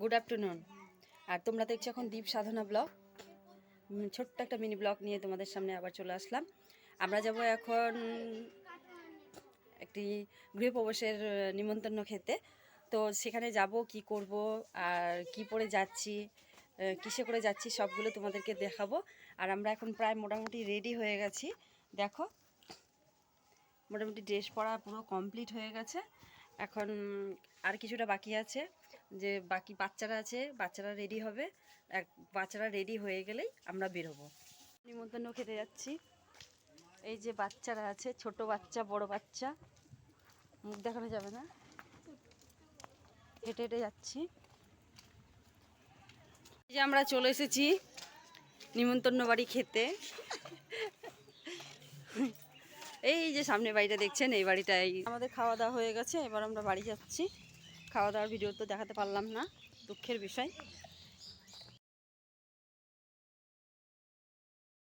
Good afternoon আর তোমরা দেখছ এখন দীপ সাধনা ব্লগ। ছোট্ট একটা মিনি ব্লগ নিয়ে তোমাদের সামনে আবার চলে আসলাম। আমরা যাব এখন একটি গৃহপ্রবেশের নিমন্ত্রণ খেতে। তো সেখানে যাব, কি করব, আর কি পরে যাচ্ছি কিসে করে যাচ্ছি, সবগুলো তোমাদেরকে দেখাবো। আর আমরা এখন প্রায় মোটামুটি রেডি হয়ে গেছি। দেখো, মোটামুটি ড্রেস পরা পুরো কমপ্লিট হয়ে গেছে। এখন আর কিছুটা বাকি আছে। যে বাকি বাচ্চারা আছে, বাচ্চারা রেডি হবে। এক, বাচ্চারা রেডি হয়ে গেলেই আমরা বেরোবো। নিমন্ত্রণ খেতে যাচ্ছি। এই যে বাচ্চারা আছে, ছোট বাচ্চা, বড় বাচ্চা, মুখ দেখানো যাবে না। হেঁটে হেঁটে যাচ্ছি। এই যে আমরা চলে এসেছি নিমন্ত্রণ বাড়ি খেতে। এই যে সামনে বাড়িটা দেখছেন, এই বাড়িটাই। আমাদের খাওয়া দাওয়া হয়ে গেছে, এবার আমরা বাড়ি যাচ্ছি। খাওয়া দাওয়ার ভিডিও তো দেখাতে পারলাম না দুঃখের বিষয়।